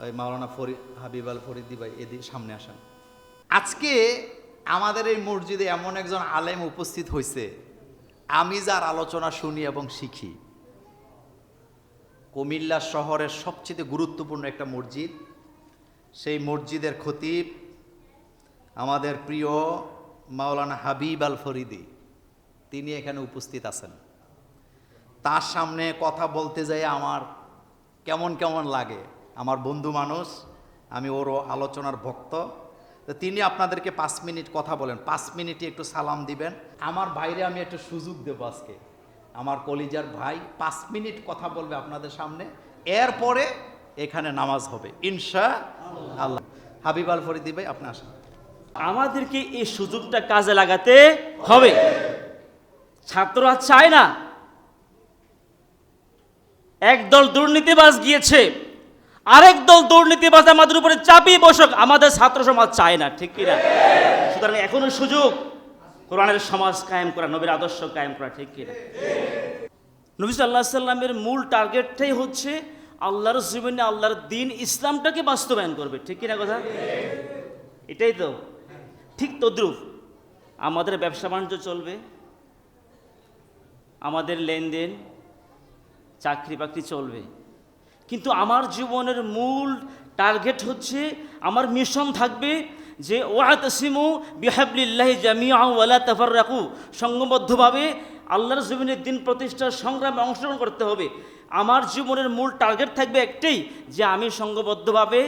ওই মাওলানা ফরিদ হাবিব আল ফরিদি ভাই এদিক সামনে আসেন। আজকে আমাদের এই মসজিদে এমন একজন আলেম উপস্থিত হয়েছে আমি যার আলোচনা শুনি এবং শিখি। কুমিল্লা শহরের সবচেয়ে গুরুত্বপূর্ণ একটা মসজিদ। সেই মসজিদের খতিব আমাদের প্রিয় মাওলানা হাবিব আল ফরিদি। তিনি এখানে উপস্থিত আছেন। তার সামনে কথা বলতে যাই আমার কেমন কেমন লাগে। আমার বন্ধু মানুষ, আমি ওরও আলোচনার ভক্ত। তো তিনি আপনাদেরকে পাঁচ মিনিট কথা বলেন, পাঁচ মিনিটে একটু সালাম দিবেন। আমার বাইরে আমি একটু সুযোগ দেবো আজকে। আমার কলিজার ভাই পাঁচ মিনিট কথা বলবে আপনাদের সামনে। এরপরে এখানে নামাজ হবে, ইনশা আল্লাহ। হাবিব আল ফরিদি ভাই, আপনি আসেন। আমাদেরকে এই সুযোগটা কাজে লাগাতে হবে। ছাত্ররা চায় না। একদল দুর্নীতিবাজ গিয়েছে। আরেক দল দুর্নীতিবাজ আমাদের উপরে চাপিয়ে বসক, আমাদের ছাত্র সমাজ চায় না, ঠিক কিনা? সুতরাং এখনও সুযোগ কোরআনের সমাজ কায়েম করা, নবীর আদর্শ কায়েম করা, ঠিক কিনা? নবী সাল্লাহ সাল্লামের মূল টার্গেটটাই হচ্ছে আল্লাহর জীবনে আল্লাহর দিন ইসলামটাকে বাস্তবায়ন করবে, ঠিক কিনা কথা? এটাই তো। ঠিক তদ্রুপ। আমাদের ব্যবসা বাণিজ্য চলবে, আমাদের লেনদেন চাকরি বাকরি চলবে। কিন্তু আমার জীবনের মূল টার্গেট হচ্ছে, আমার মিশন থাকবে যে, ওয়াতসিমু বিহাবলিল্লাহ জামিয়া ওয়ালা তাফার রাখু সঙ্গবদ্ধভাবে আল্লাহর জমিনের দিন প্রতিষ্ঠার সংগ্রামে অংশগ্রহণ করতে হবে আমার জীবনের মূল টার্গেট থাকবে একটাই, যে আমি সঙ্গবদ্ধভাবে,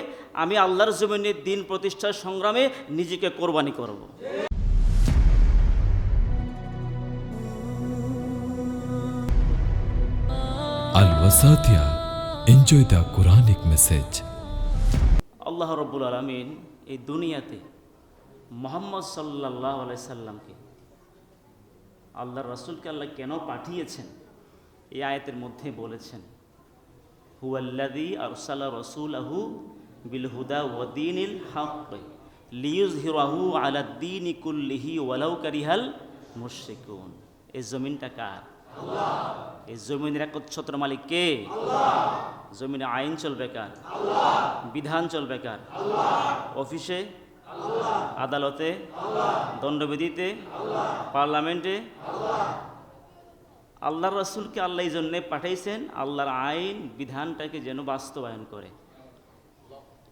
আমি আল্লাহর জমিনের দিন প্রতিষ্ঠার সংগ্রামে নিজেকে কোরবানি করব। Al Wasatia. Enjoy the Quranic message. আল্লাহ রব্বুল আলমিন এই দুনিয়াতে মোহাম্মদ সাল্লাহ সাল্লামকে আল্লাহ রসুলকে আল্লাহ কেন পাঠিয়েছেন? এই আয়াতের মধ্যে বলেছেন হুয়াল্লাদি আরসালা রসুল আহু বিল হুদা ওয়াদিনিল হক লিউজ হিরাহু আলাদ্দিন ইকুল্লিহি ওয়ালাউ কারিহাল মুশরিকুন। এই জমিনটা কার? এই জমিনের একচ্ছত্র মালিক কে? জমিনে আইন চলবে কার বিধান চলবে কার অফিসে আদালতে দণ্ডবিধিতে পার্লামেন্টে আল্লাহর রসুলকে আল্লাহ এই জন্যে পাঠাইছেন, আল্লাহর আইন, বিধানটাকে যেন বাস্তবায়ন করে।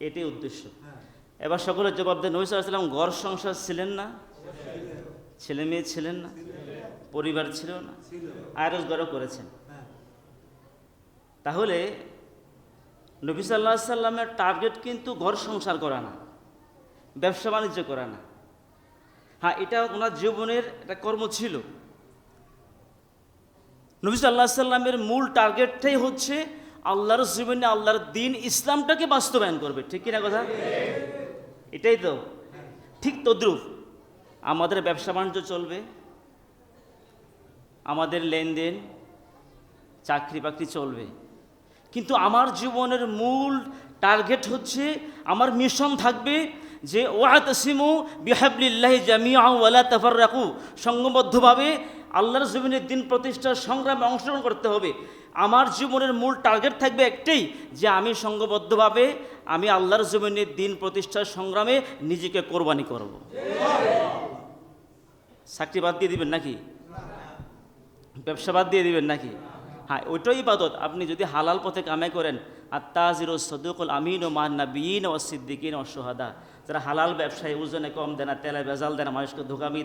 এটাই উদ্দেশ্য। এবার সকলের জবাব দেন, নবী সাল্লাম ঘর সংসার ছিলেন না? ছেলে মেয়ে ছিলেন না? পরিবার ছিল না? আয়রস গড়ও করেছেন। তাহলে নবী সাল্লাহ সাল্লামের টার্গেট কিন্তু ঘর সংসার করা না, ব্যবসা বাণিজ্য করা না। হ্যাঁ এটা ওনার জীবনের একটা কর্ম ছিল। নবী সাল্লাহ সাল্লামের মূল টার্গেটটাই হচ্ছে আল্লাহর জীবনে আল্লাহর দিন ইসলামটাকে বাস্তবায়ন করবে। ঠিক কিনা কথা? এটাই তো। ঠিক তদ্রুপ। আমাদের ব্যবসা বাণিজ্য চলবে, আমাদের লেনদেন চাকরি বাকরি চলবে। কিন্তু আমার জীবনের মূল টার্গেট হচ্ছে, আমার মিশন থাকবে যে ওয়াতসিমু বিহাবলিল্লাহ জামিয়া ওয়ালা তাফার রাখু সঙ্গবদ্ধভাবে আল্লাহর জমিনের দিন প্রতিষ্ঠার সংগ্রামে অংশগ্রহণ করতে হবে। আমার জীবনের মূল টার্গেট থাকবে একটাই, যে আমি সঙ্গবদ্ধভাবে আমি আল্লাহর জমিনের দিন প্রতিষ্ঠার সংগ্রামে নিজেকে কোরবানি করব। চাকরি বাদ দিয়ে দিবেন নাকি? ব্যবসা বাদ দিয়ে দিবেন নাকি? হ্যাঁ ওইটাই ইবাদত। আপনি যদি হালাল পথে কামাই করেন আর তাজির ও সদুকুল আমিন ও মান্নাবিন ও সিদ্দিকিন ও সোহাদা যারা হালাল ব্যবসায়ী, ওজনে কম দেয় না, তেলে ভেজাল দেয় না, মানুষকে ধোকামি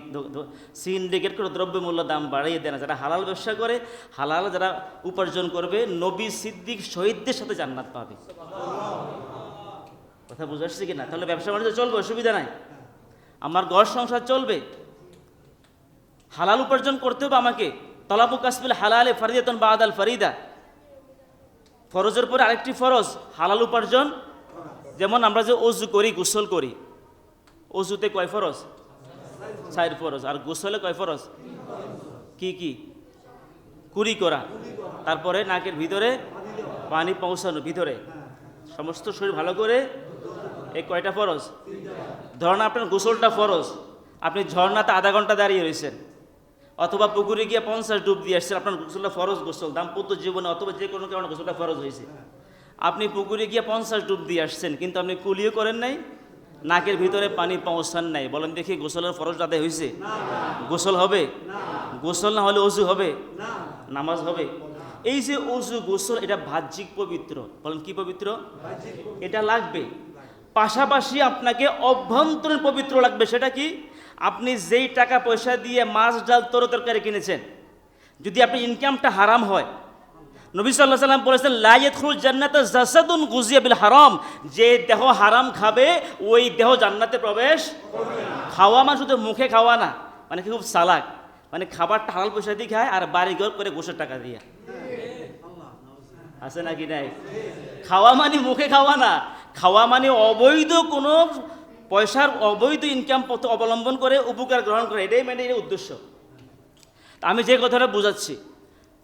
সিন্ডিকেট করে দ্রব্যমূল্য দাম বাড়িয়ে দেয় না। যারা হালাল ব্যবসা করে, হালাল যারা উপার্জন করবে, নবী সিদ্দিক শহীদদের সাথে জান্নাত পাবে। কথা বুঝে আসছে কি না তাহলে ব্যবসা বাণিজ্য চলবে, অসুবিধা নাই। আমার ঘর সংসার চলবে। হালাল উপার্জন করতে হবে আমাকে। তলাবু কাসবিল হালালে ফরিদাতন বাদাল ফরিদা। ফরজের পরে আরেকটি ফরজ, হালাল উপার্জন। যেমন আমরা যে অজু করি, গোসল করি। অজুতে কয় ফরজ? চার ফরজ। আর গোসলে কয় ফরজ? কি কি? কুড়ি করা। তারপরে নাকের ভিতরে পানি পৌঁছানো, ভিতরে। সমস্ত শরীর ভালো করে এই কয়টা ফরজ? ধরেন আপনার গোসলটা ফরজ। আপনি ঝর্ণাতে আধা ঘণ্টা দাঁড়িয়ে রয়েছেন। অথবা পুকুরে গিয়ে পঞ্চাশ ডুব দিয়ে আসছেন আপনার গোসলটা ফরজ গোসল দাম্পত্য জীবনে অথবা যে কোনো কারণে গোসলটা ফরজ হয়েছে। আপনি পুকুরে গিয়ে পঞ্চাশ ডুব দিয়ে আসছেন কিন্তু আপনি কুলিও করেন নাই নাকের ভিতরে পানি পৌঁছান নাই। বলেন দেখি গোসলের ফরজ আদায় হয়েছে? গোসল হবে? গোসল না হলে অজু হবে? নামাজ হবে? এই যে অজু গোসল এটা বাহ্যিক পবিত্র। বলেন কি পবিত্র? এটা লাগবে। পাশাপাশি আপনাকে অভ্যন্তরীণ পবিত্র লাগবে সেটা কি? আপনি যেই টাকা পয়সা দিয়ে মাছ, ডাল, তর তরকারি কিনেছেন, যদি আপনি ইনকামটা হারাম হয়, নবী সাল্লাহ সাল্লাম বলেছেন লাইয়াতুল জান্নাত জাসাদুন গুজিয়া বিল হারাম যে দেহ হারাম খাবে, ওই দেহ জান্নাতে প্রবেশ খাওয়া মানে শুধু মুখে খাওয়া না মানে খুব সালাক মানে খাবারটা হালাল পয়সা দিয়ে খায় আর বাড়ি ঘর করে গোসের টাকা দিয়ে। আছে নাকি নাই? খাওয়া মানে মুখে খাওয়া না, খাওয়া মানে অবৈধ কোনো পয়সার অবৈধ ইনকাম পথ অবলম্বন করে উপকার গ্রহণ করে এটাই মানে এর উদ্দেশ্য। আমি যে কথাটা বোঝাচ্ছি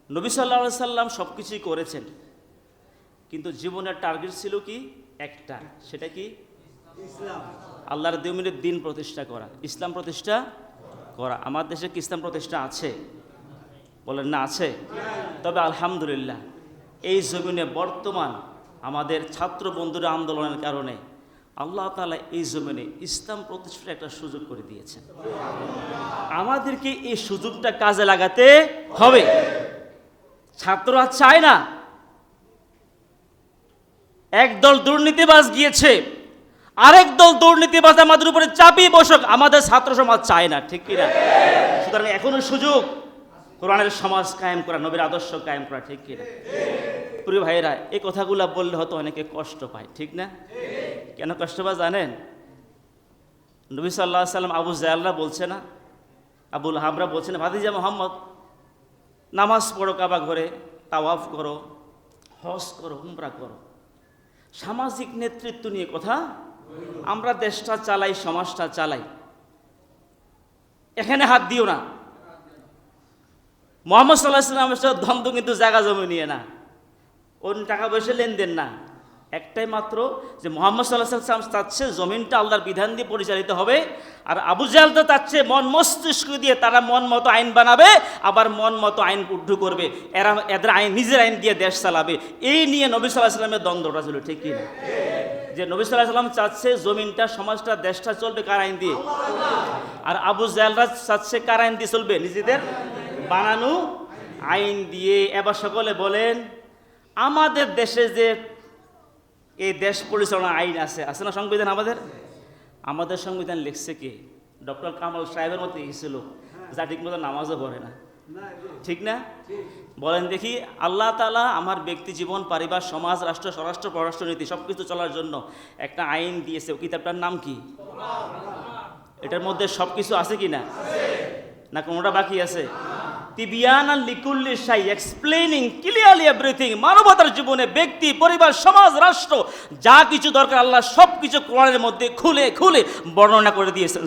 নবী সাল্লাহ সাল্লাম সব কিছুই করেছেন কিন্তু জীবনের টার্গেট ছিল কি? একটা সেটা কি? ইসলাম। আল্লাহর দিমিনের দিন প্রতিষ্ঠা করা। ইসলাম প্রতিষ্ঠা করা। আমার দেশে কি ইসলাম প্রতিষ্ঠা আছে? বলেন না আছে? তবে আলহামদুলিল্লাহ এই জমিনে বর্তমান আমাদের ছাত্র বন্ধুরা আন্দোলনের কারণে আল্লাহ তালা এই জমিনে ইসলাম প্রতিষ্ঠার একটা সুযোগ করে দিয়েছেন। আমাদেরকে এই সুযোগটা কাজে লাগাতে হবে। ছাত্ররা চায় না। একদল দুর্নীতিবাজ গিয়েছে, আরেক দল দুর্নীতিবাজ আমাদের উপরে চাপিয়ে বসক, আমাদের ছাত্র সমাজ চায় না, ঠিক কিনা? সুতরাং এখনও সুযোগ। কোরআনের সমাজ কায়েম করা, নবীর আদর্শ কায়েম করা, ঠিক কিনা প্রিয় ভাইয়েরা, এই কথাগুলো বললে হয়তো অনেকে কষ্ট পায়, ঠিক না? কেন কষ্ট পায় জানেন? নবী সাল্লাহ সাল্লাম আবু জায়াল্লা বলছে না আবুল হামরা বলছে না ভাদিজা মোহাম্মদ, নামাজ পড়ো কাবা ঘরে, তাওয়াফ করো, হজ করো হুমরা করো। সামাজিক নেতৃত্ব নিয়ে কথা, আমরা দেশটা চালাই, সমাজটা চালাই। এখানে হাত দিও না। মোহাম্মদ সাল্লাহ সাল্লামের সাথে দ্বন্দ্ব কিন্তু জায়গা জমি নিয়ে না। ওর টাকা পয়সা লেনদেন না। একটাই মাত্র যে মোহাম্মদ সাল্লাহ সাল্লাম চাচ্ছে জমিনটা আল্লাহর বিধান দিয়ে পরিচালিত হবে, আর আবু জাল তো চাচ্ছে মন মস্তিষ্ক দিয়ে তারা মন মতো আইন বানাবে, আবার মন মতো আইন উদ্ধ করবে। এরা এদের আইন, নিজের আইন দিয়ে দেশ চালাবে। এই নিয়ে নবী সাল্লাহ সাল্লামের দ্বন্দ্বটা ছিল, ঠিক না? যে নবী সাল্লাহ সাল্লাম চাচ্ছে জমিনটা, সমাজটা, দেশটা চলবে কার আইন দিয়ে? আর আবু জালরা চাচ্ছে কার আইন দিয়ে চলবে? নিজেদের বানানো আইন দিয়ে এবার সকলে বলেন, আমাদের দেশে যে এই দেশ পরিচালনা আইন আছে আছে না সংবিধান আমাদের? আমাদের সংবিধান লিখছে কে? ডক্টর কামাল সাহেবের মতো লিখেছিল যা ঠিক মতো নামাজও পড়ে না। ঠিক না? বলেন দেখি, আল্লাহ তালা আমার ব্যক্তি জীবন, পরিবার, সমাজ, রাষ্ট্র, স্বরাষ্ট্র পররাষ্ট্রনীতি সব কিছু চলার জন্য একটা আইন দিয়েছে। কিতাবটার নাম কি? এটার মধ্যে সব কিছু আছে কি না? না কোনোটা বাকি আছে? তিবিয়ান লিকুল্লি শাই এক্সপ্লেনিং ক্লিয়ারলি এভরিথিং মানবতার জীবনে ব্যক্তি পরিবার সমাজ রাষ্ট্র যা কিছু দরকার আল্লাহ সব কিছু কোরআনের মধ্যে খুলে খুলে বর্ণনা করে দিয়েছেন।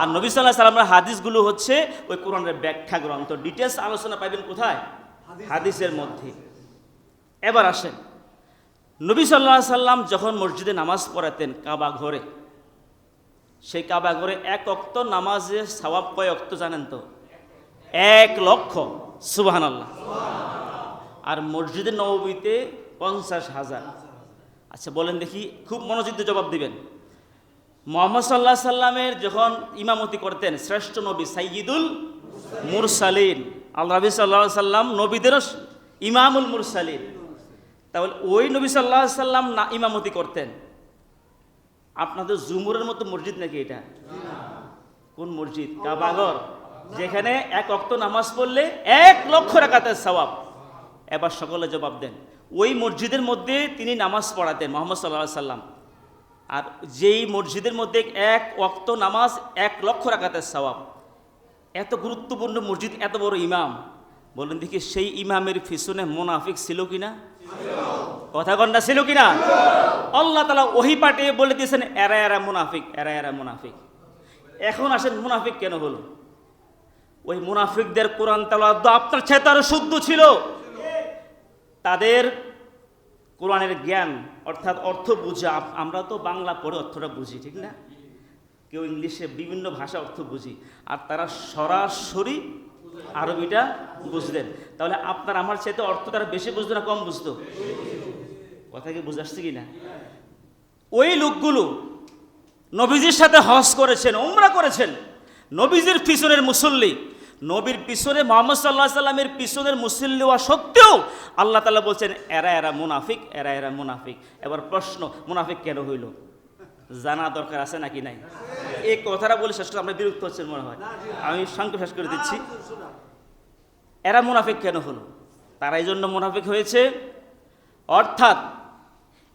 আর নবী সাল্লাহ সাল্লামের হাদিসগুলো হচ্ছে ওই কোরআনের ব্যাখ্যা গ্রন্থ ডিটেলস আলোচনা পাইবেন কোথায়? হাদিসের মধ্যে। এবার আসেন। নবী সাল্লাহ সাল্লাম যখন মসজিদে নামাজ পড়াতেন কাবা ঘরে সেই কাবা ঘরে এক অক্ত নামাজে সওয়াব কয় অক্ত জানেন তো? এক লক্ষ সুবাহান আল্লাহ আর মসজিদে নবীতে পঞ্চাশ হাজার। আচ্ছা বলেন দেখি, খুব মনোযোগ জবাব দিবেন। মোহাম্মদ সাল্লাহ সাল্লামের যখন ইমামতি করতেন, শ্রেষ্ঠ নবী সাইয়িদুল মুরসালিন। আল্লাহ নবী সাল্লাহ সাল্লাম নবীদেরও ইমামুল মুরসালিন। তাহলে ওই নবী সাল্লাহ সাল্লাম না ইমামতি করতেন? আপনাদের জুমুরের মতো মসজিদ নাকি এটা? কোন মসজিদ? কাবাগর যেখানে এক অক্ত নামাজ পড়লে এক লক্ষ রাকাতের সওয়াব। এবার সকলে জবাব দেন। ওই মসজিদের মধ্যে তিনি নামাজ পড়াতেন মোহাম্মদ সাল্লাহ সাল্লাম। আর যেই মসজিদের মধ্যে এক অক্ত নামাজ এক লক্ষ রাকাতের সওয়াব। এত গুরুত্বপূর্ণ মসজিদ, এত বড় ইমাম। বলেন দেখি সেই ইমামের পিছনে মোনাফিক ছিল কিনা? কথা কন্যা ছিল কিনা? আল্লাহ তালা ওহি পাঠিয়ে বলে দিয়েছেন, এরা এরা মুনাফিক, এরা এরা মুনাফিক। এখন আসেন মুনাফিক কেন হলো? ওই মুনাফিকদের কোরআন তালা আপনার ছেতারও শুদ্ধ ছিল। তাদের কোরআনের জ্ঞান, অর্থাৎ অর্থ বুঝে আমরা তো বাংলা পড়ে অর্থটা বুঝি, ঠিক না? কেউ ইংলিশে বিভিন্ন ভাষা অর্থ বুঝি, আর তারা সরাসরি আরবিটা বুঝলেন তাহলে আপনার আমার চাইতে অর্থ তারা বেশি বুঝতো না কম বুঝতো? কথা কি বুঝে আসছে কি না ওই লোকগুলো নবীজির সাথে হজ করেছেন ওমরা করেছেন। নবীজির পিছনের মুসল্লি নবীর পিছনে মোহাম্মদ সাল্লাহ সাল্লামের পিছনের মুসল্লি হওয়া সত্ত্বেও আল্লাহ তালা বলছেন, এরা এরা মুনাফিক, এরা এরা মুনাফিক। এবার প্রশ্ন, মুনাফিক কেন হইল? জানা দরকার আছে নাকি নাই? এই কথাটা বলে শেষ করে আমরা বিরক্ত হচ্ছেন মনে হয়। আমি সংক্ষেপ শেষ করে দিচ্ছি। এরা মুনাফিক কেন হলো? তারা এই জন্য মুনাফিক হয়েছে। অর্থাৎ,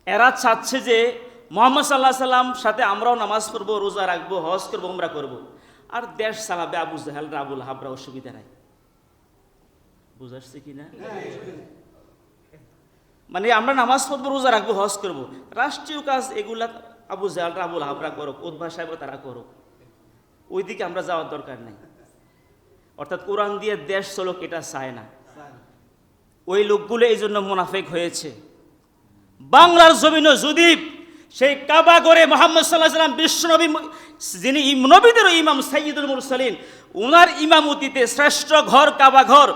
এরা চাচ্ছে যে মোহাম্মদ সাল্লাহ সাল্লাম সাথে আমরাও নামাজ পড়ব, রোজা রাখব, হজ করব আমরা করব। আর দেশ চালাবে আবু জাহাল, রাবুল হাবরা, অসুবিধা নাই। বুঝাচ্ছে কি না মানে আমরা নামাজ পড়ব, রোজা রাখব, হজ করব। রাষ্ট্রীয় কাজ এগুলা আবু জাহাল, রাবুল হাবরা করুক উদ্ভা সাহেব তারা করুক। ওইদিকে আমরা যাওয়ার দরকার নাই। অর্থাৎ কোরআন দিয়ে দেশ চলুক, এটা চায় না। ওই লোকগুলো এই জন্য মুনাফেক হয়েছে। বাংলার জমিন যদি সেই কাবা করে মোহাম্মদ সাল্লাহ সাল্লাম বিশ্বনবী যিনি নবীদের ইমাম সাইয়দুল মুরসালিন, উনার ইমামতিতে শ্রেষ্ঠ ঘর কাবা ঘর,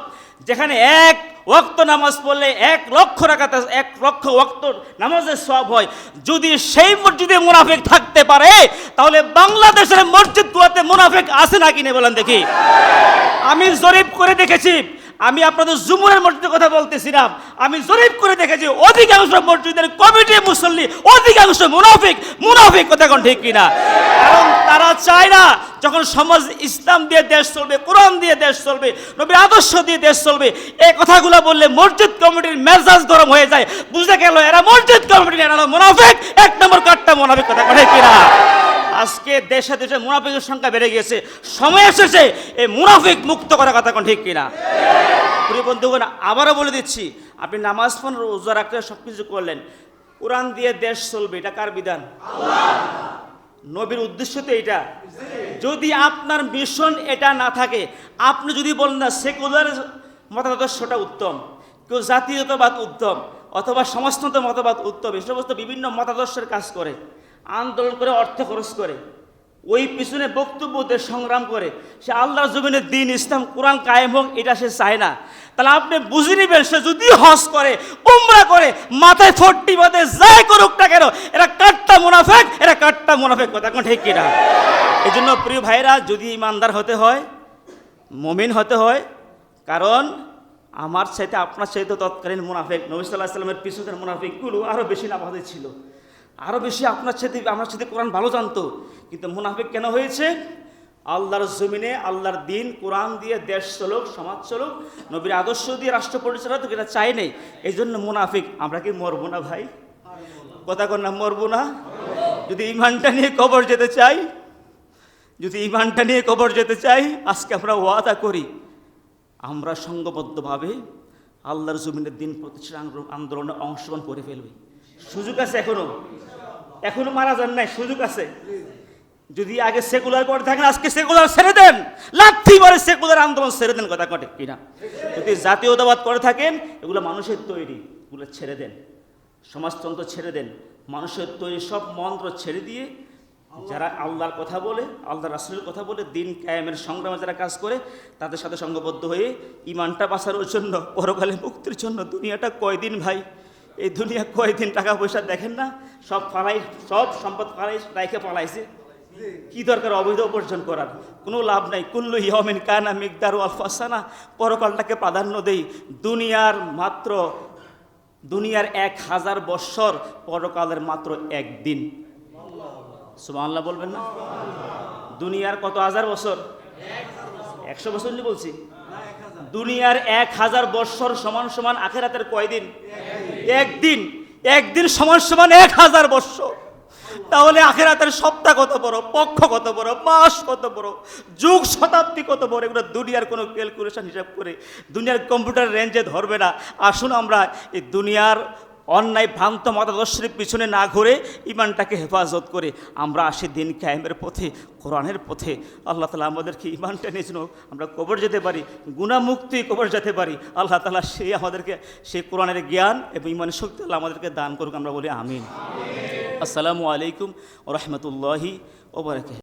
যেখানে এক ওয়াক্ত নামাজ পড়লে এক লক্ষ রাখাতে এক লক্ষ ওয়াক্ত নামাজের সব হয়। যদি সেই মসজিদে মুনাফেক থাকতে পারে, তাহলে বাংলাদেশের মসজিদ মসজিদগুলোতে মুনাফেক আছে নাকি নেই বলেন দেখি। আমি জরিপ করে দেখেছি আমি আপনাদের জুমুরের মসজিদের কথা বলতেছিলাম। আমি জরিপ করে দেখেছি, অধিকাংশ মসজিদের কমিটি মুসল্লি, অধিকাংশ মুনাফিক। মুনাফিক কথা এখন ঠিক কিনা? কারণ তারা চায় না, যখন সমাজ ইসলাম দিয়ে দেশ চলবে, কোরআন দিয়ে দেশ চলবে নবীর আদর্শ দিয়ে দেশ চলবে, এই কথাগুলো বললে মসজিদ কমিটির মেজাজ গরম হয়ে যায়। বুঝতে গেল, এরা মসজিদ কমিটির এরা মুনাফিক। এক নম্বর কাটটা মুনাফিক, কথা কথা ঠিক কিনা? আজকে দেশে দেশে মুনাফিকের সংখ্যা বেড়ে গিয়েছে। সময় এসেছে এই মুনাফিক মুক্ত করার কথা কোন ঠিক কিনা? প্রিয় বন্ধুগণ, আবারও বলে দিচ্ছি, আপনি নামাজ ফোন রোজা রাখতে সব কিছু করলেন। কোরআন দিয়ে দেশ চলবে, এটা কার বিধান? নবীর উদ্দেশ্য তো এটা যদি আপনার মিশন এটা না থাকে, আপনি যদি বলেন না, সেকুলার মতাদর্শটা উত্তম, কেউ জাতীয়তাবাদ উত্তম, অথবা সমাজতন্ত্র মতবাদ উত্তম, এই সমস্ত বিভিন্ন মতাদর্শের কাজ করে আন্দোলন করে অর্থ খরচ করে। ওই পিছনে বক্তব্য সংগ্রাম করে। সে আল্লাহর জমিনের দিন ইসলাম, কোরআন কায়েম হোক, এটা সে চায় না। তাহলে আপনি বুঝে নেবেন, সে যদি হজ করে, উমরা করে, মাথায় ফোরটি বাদে যাই করুক না কেন, এরা কাট্টা মুনাফেক, এরা কাট্টা মুনাফেক কথা কোন ঠিক কিনা? এই জন্য প্রিয় ভাইরা, যদি ইমানদার হতে হয়, মমিন হতে হয়, কারণ আমার সাথে আপনার চাইতে তৎকালীন মুনাফেক, নবী সাল্লাহ সাল্লামের পিছনের মুনাফিকগুলো আরও বেশি নামাজে ছিল। আরও বেশি আপনার সাথে, আমার সাথে কোরআন ভালো জানতো। কিন্তু মুনাফিক কেন হয়েছে? আল্লাহর জমিনে আল্লাহর দিন, কোরআন দিয়ে দেশ চলুক, সমাজ চলুক, নবীর আদর্শ দিয়ে রাষ্ট্র পরিচালনা তো এটা চাই নেই। এই জন্য মুনাফিক, আমরা কি মরবো না ভাই? কথা না, মরবো না? যদি ইমানটা নিয়ে কবর যেতে চাই, যদি ইমানটা নিয়ে কবর যেতে চাই, আজকে আমরা ওয়াদা করি। আমরা সঙ্গবদ্ধভাবে আল্লাহর জমিনের দিন প্রতিষ্ঠা আন্দোলনে অংশগ্রহণ করে ফেলবে। সুযোগ আছে এখনও? এখনও মারা যান নাই, সুযোগ আছে। যদি আগে সেকুলার করে থাকেন, আজকে সেকুলার ছেড়ে দেন। লাথি মারে সেকুলার আন্দোলন ছেড়ে দেন, কথা কটে কিনা? যদি জাতীয়তাবাদ করে থাকেন, এগুলো মানুষের তৈরি, এগুলো ছেড়ে দেন। সমাজতন্ত্র ছেড়ে দেন। মানুষের তৈরি সব মন্ত্র ছেড়ে দিয়ে যারা আল্লাহর কথা বলে আল্লাহ রাসুলের কথা বলে, দিন কায়েমের সংগ্রামে যারা কাজ করে, তাদের সাথে সঙ্গবদ্ধ হয়ে ইমানটা বাঁচানোর জন্য, পরকালে মুক্তির জন্য দুনিয়াটা কয়দিন ভাই? এই দুনিয়া কয়দিন টাকা পয়সা দেখেন না, সব ফালাই, সব সম্পদ ফালাই, রাইখে পালাইছে। কি দরকার অবৈধ উপার্জন করার? কোনো লাভ নাই। কুল্লু ইয়মিন কানা মিকদার আলফাসানা পরকালটাকে প্রাধান্য দেই। দুনিয়ার মাত্র, দুনিয়ার এক হাজার বৎসর, পরকালের মাত্র একদিন। সুবহানাল্লাহ বলবেন না? দুনিয়ার কত হাজার বছর একশো বছর বলছি। দুনিয়ার এক হাজার বৎসর সমান সমান আখেরাতের কয়দিন? একদিন। একদিন সমান সমান এক হাজার বৎসর। তাহলে আখেরাতের সপ্তাহ কত বড়? পক্ষ কত বড়? মাস কত বড়? যুগ শতাব্দী কত বড়? এগুলো দুনিয়ার কোনো ক্যালকুলেশন হিসাব করে। দুনিয়ার কম্পিউটার রেঞ্জে ধরবে না। আসুন আমরা এই দুনিয়ার অন্যায় ভ্রান্ত মতাদর্শের পিছনে না ঘুরে ইমানটাকে হেফাজত করে আমরা আসি দিন কায়েমের পথে, কোরআনের পথে। আল্লাহ তালা আমাদেরকে ইমানটা নিয়ে যেন আমরা কবর যেতে পারি গুণামুক্তি কবর যেতে পারি। আল্লাহ তালা সে আমাদেরকে সেই কোরআনের জ্ঞান এবং ইমানের শক্তি আল্লাহ আমাদেরকে দান করুক, আমরা বলি আমিন। আসসালামু আলাইকুম রহমতুল্লাহি ওবরাকাত